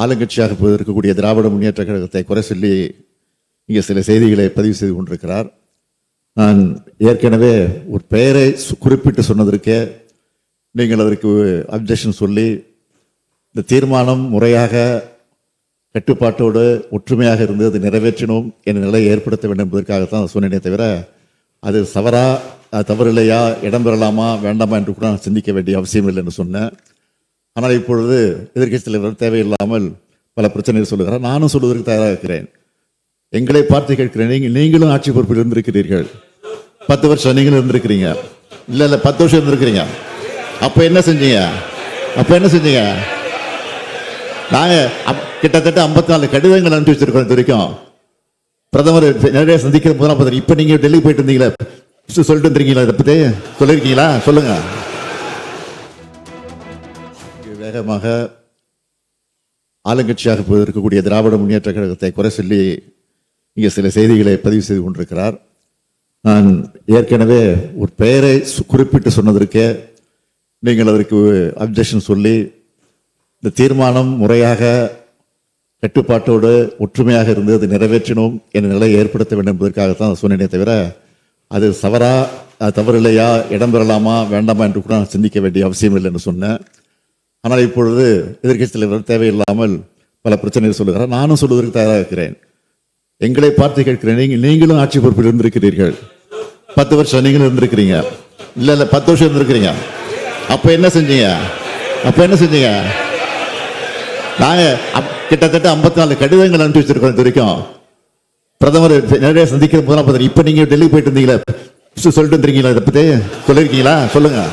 ஆளுங்கட்சியாக இருக்கக்கூடிய திராவிட முன்னேற்ற கழகத்தை குறை சொல்லி இங்கே சில செய்திகளை பதிவு செய்து கொண்டிருக்கிறார். நான் ஏற்கனவே ஒரு பெயரை சு- குறிப்பிட்டு சொன்னதற்கே நீங்கள் அதற்கு அப்ஜெக்ஷன் சொல்லி இந்த தீர்மானம் முறையாக கட்டுப்பாட்டோடு ஒற்றுமையாக இருந்து அதை நிறைவேற்றணும் என்ற நிலையை ஏற்படுத்த வேண்டும் என்பதற்காகத்தான் அதை சொன்னேனே தவிர அது சவரா தவறு இல்லையா இடம் பெறலாமா வேண்டாமா என்று கூட நான் சிந்திக்க வேண்டிய அவசியம் இல்லை என்று சொன்னேன். ஆனால் இப்பொழுது எதிர்கட்சி தலைவர் தேவையில்லாமல் பல பிரச்சனைகள் சொல்லுகிறார். நானும் சொல்வதற்கு தயாராக இருக்கிறேன். எங்களை பார்த்து கேட்கிறேன். நீங்கள் நீங்களும் ஆட்சி பொறுப்பில் இருந்திருக்கிறீர்கள். பத்து வருஷம் நீங்களும் இருந்திருக்கிறீங்க. இல்லை இல்லை பத்து வருஷம் இருந்திருக்கிறீங்க. அப்போ என்ன செஞ்சீங்க? அப்போ என்ன செஞ்சீங்க? நாங்கள் அப்- கிட்டத்தட்ட 54 நாலு கடிதங்கள் அனுப்பி வச்சிருக்கோம் இது வரைக்கும். பிரதமர் நிறைய சந்திக்கிற முதலமைச்சர் இப்போ நீங்கள் டெல்லி போயிட்டு இருந்தீங்களே. சொல்லிட்டு இருந்தீங்களா இதை பற்றி சொல்லியிருக்கீங்களா? சொல்லுங்கள் வேகமாக ஆளுங்கட்சியாக இருக்கக்கூடிய திராவிட முன்னேற்ற கழகத்தை குறை சொல்லி இங்கே சில செய்திகளை பதிவு செய்து கொண்டிருக்கிறார். நான் ஏற்கனவே ஒரு பெயரை குறிப்பிட்டு சொன்னதற்கே நீங்கள் அதற்கு அப்ஜெக்ஷன் சொல்லி இந்த தீர்மானம் முறையாக கட்டுப்பாட்டோடு ஒற்றுமையாக இருந்து அது நிறைவேற்றணும் என்ற நிலையை ஏற்படுத்த வேண்டும் என்பதற்காகத்தான் சொன்னேனே தவிர அது தவறா தவறில்லையா இடம் பெறலாமா வேண்டாமா என்று கூட நான் சிந்திக்க வேண்டிய அவசியம் இல்லை என்று சொன்னேன். ஆனால் இப்பொழுது எதிர்க்கட்சி தலைவர் தேவையில்லாமல் பல பிரச்சனைகள் சொல்லுகிறார். நானும் சொல்வதற்கு தயாராக இருக்கிறேன். எங்களை பார்த்து கேட்கிறேன். நீங்கள் நீங்களும் ஆட்சி பொறுப்பில் இருந்திருக்கிறீர்கள். பத்து வருஷம் நீங்களும் இருந்திருக்கிறீங்க. இல்ல இல்ல பத்து வருஷம் இருந்திருக்கிறீங்க. அப்ப என்ன செஞ்சீங்க? அப்ப என்ன செஞ்சீங்க? நாங்க அப்- கிட்டத்தட்ட 54 நாலு கடிதங்கள் அனுப்பி வச்சிருக்கோம் இது வரைக்கும். பிரதமர் நிறைய சந்திக்கிற முதலமைச்சர் இப்ப நீங்க டெல்லி போயிட்டு இருந்தீங்களா. சொல்லிட்டு இருந்தீங்களா இதை பத்தி? சொல்லிருக்கீங்களா சொல்லுங்க.